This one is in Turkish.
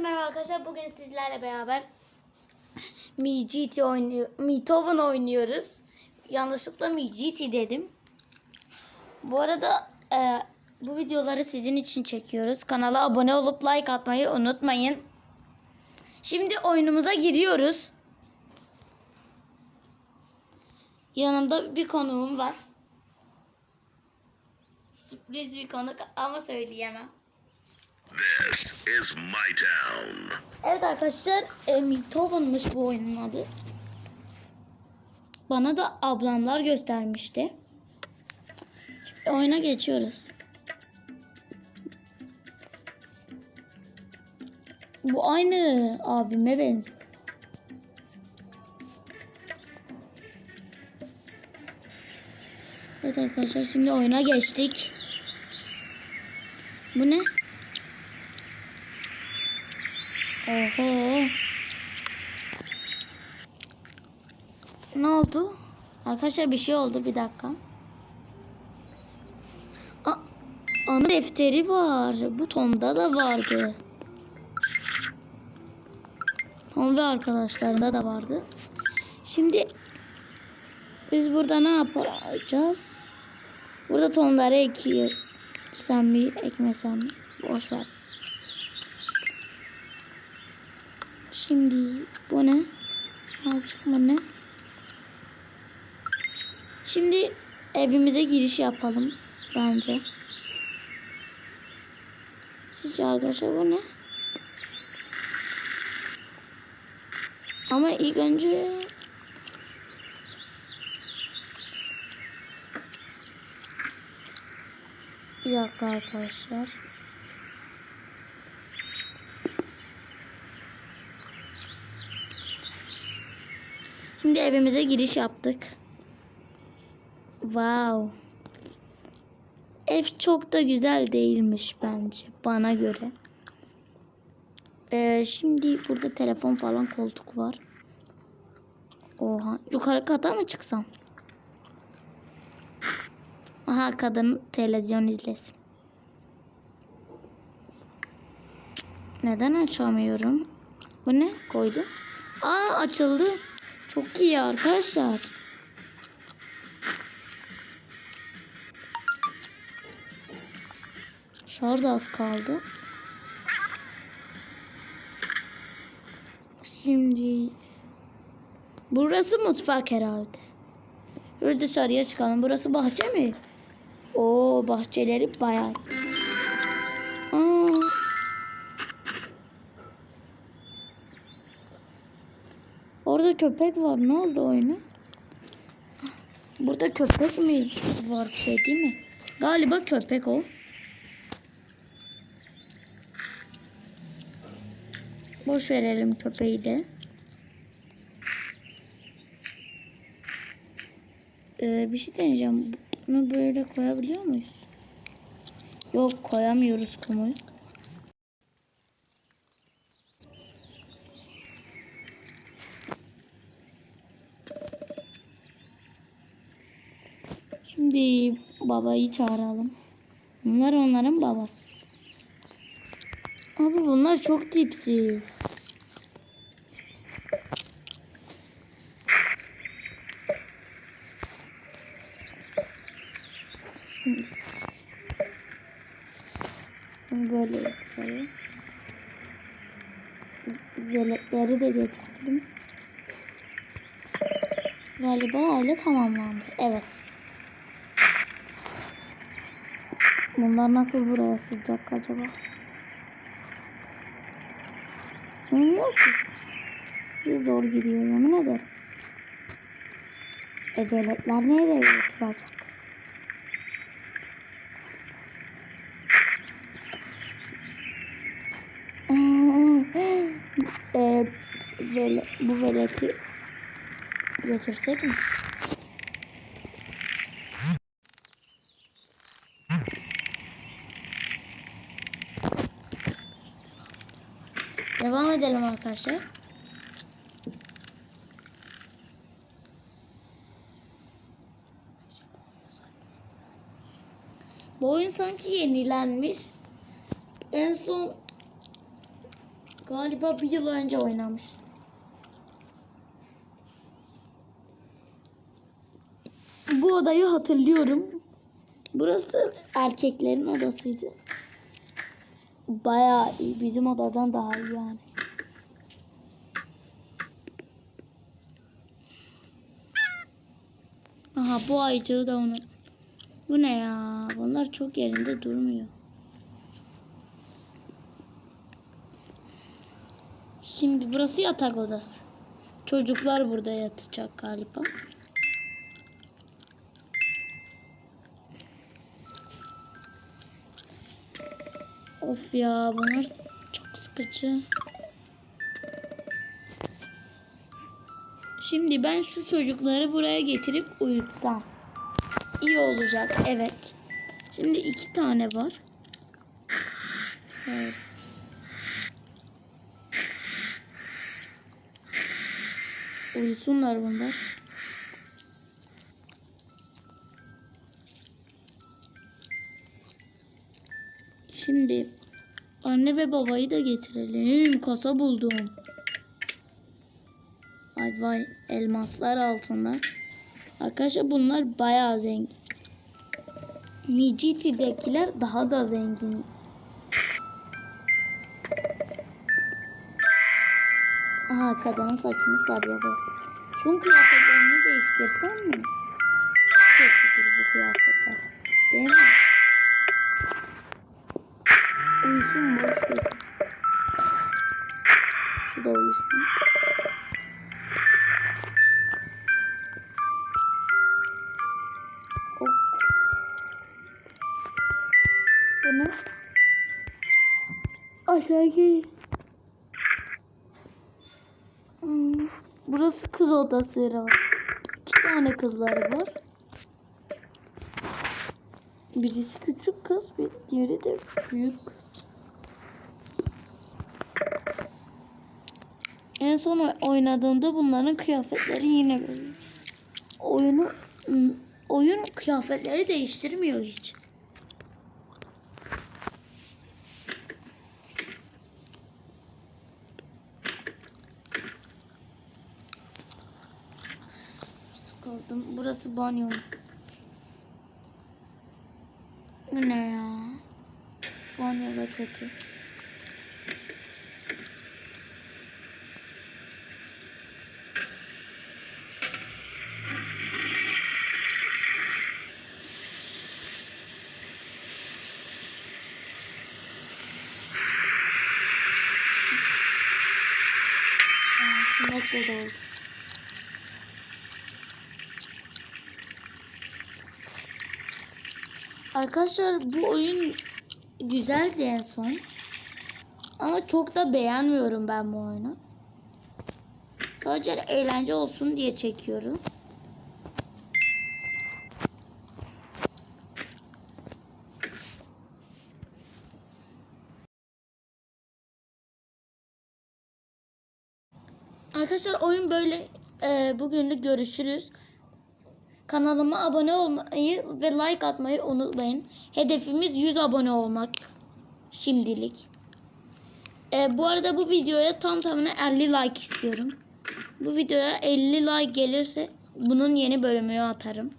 merhaba arkadaşlar. Bugün sizlerle beraber Mi GT oynuyor, Mi Town oynuyoruz. Yanlışlıkla Mi GT dedim. Bu arada e, bu videoları sizin için çekiyoruz. Kanala abone olup like atmayı unutmayın. Şimdi oyunumuza giriyoruz. Yanımda bir konuğum var. Sürpriz bir konuk ama söyleyemem. This is my town. Evet arkadaşlar Emiltova'nmış bu oyunun adı. Bana da ablamlar göstermişti. Şimdi oyuna geçiyoruz. Bu aynı abime benziyor. Evet arkadaşlar şimdi oyuna geçtik. Bu ne? Oho. Ne oldu? Arkadaşlar bir şey oldu bir dakika. Aa, ana defteri var. Bu Tom'da da vardı. Tom ve arkadaşlarında da vardı. Şimdi biz burada ne yapacağız? Burada Tom'ları ekiyorsam mi ekmesem mi? Boş ver. Şimdi bu ne? Artık bu ne? Şimdi evimize giriş yapalım bence. Sizce arkadaşlar bu ne? Ama ilk önce bir dakika arkadaşlar. Şimdi evimize giriş yaptık. Wow. Ev çok da güzel değilmiş bence bana göre. Ee, şimdi burada telefon falan koltuk var. Oha. Yukarı kata mı çıksam? Aha kadın televizyon izlesin. Neden açamıyorum? Bu ne? Koydum. Aa açıldı. Çok iyi arkadaşlar. Şarj az kaldı. Şimdi burası mutfak herhalde. Böyle dışarıya çıkalım. Burası bahçe mi? Oo bahçeleri bayağı. Orada köpek var. Ne oldu oyuna? Burada köpek mi var kedi mi? Galiba köpek o. Boş verelim köpeği de. Ee, bir şey deneyeceğim. Bunu böyle koyabiliyor muyuz? Yok koyamıyoruz kumu. Şimdi babayı çağıralım. Bunlar onların babası. Abi bunlar çok tipsiz. Şimdi böyle yapayım. Veletleri de getirdim. Galiba aile tamamlandı. Evet. Bunlar nasıl buraya sıcak acaba? Sığmıyor ki. Bir zor gidiyor yemin ederim. E veletler nereye oturacak? e, vele, bu veleti götürsek mi? Devam edelim arkadaşlar. Bu oyun sanki yenilenmiş. En son Galiba bir yıl önce oynamış. Bu odayı hatırlıyorum. Burası erkeklerin odasıydı. Bayağı iyi. Bizim odadan daha iyi yani. Aha bu ayıcığı da onu. Bu ne ya? Bunlar çok yerinde durmuyor. Şimdi burası yatak odası. Çocuklar burada yatacak galiba. Of ya bunlar çok sıkıcı. Şimdi ben şu çocukları buraya getirip uyutsam. iyi olacak. Evet. Şimdi iki tane var. Evet. Uyusunlar bunlar. Şimdi anne ve babayı da getirelim. Kasa buldum. Vay vay elmaslar altında. Arkadaşlar bunlar bayağı zengin. Mijiti'dekiler daha da zengin. Aha kadının saçını sarıyor bu. Şunun kıyafetlerini değiştirsem mi? Çok kötüdür bu kıyafetler. Sevmem. Uyusun boş ver. Şu da uyusun. Ok. Bu ne? Aşağı gel. Hmm, Burası kız odası herhalde. İki tane kızları var. Birisi küçük kız, bir diğeri de büyük kız. En son oynadığımda bunların kıyafetleri yine böyle. Oyunu oyun kıyafetleri değiştirmiyor hiç. Sıkıldım. Burası banyo. Bu ne ya? Banyo da kötü. De oldu. Arkadaşlar bu oyun güzeldi en son. Ama çok da beğenmiyorum ben bu oyunu. Sadece eğlence olsun diye çekiyorum. Arkadaşlar oyun böyle. Ee, bugünlük görüşürüz. Kanalıma abone olmayı ve like atmayı unutmayın. Hedefimiz 100 abone olmak şimdilik. Ee, bu arada bu videoya tam tamına 50 like istiyorum. Bu videoya 50 like gelirse bunun yeni bölümünü atarım.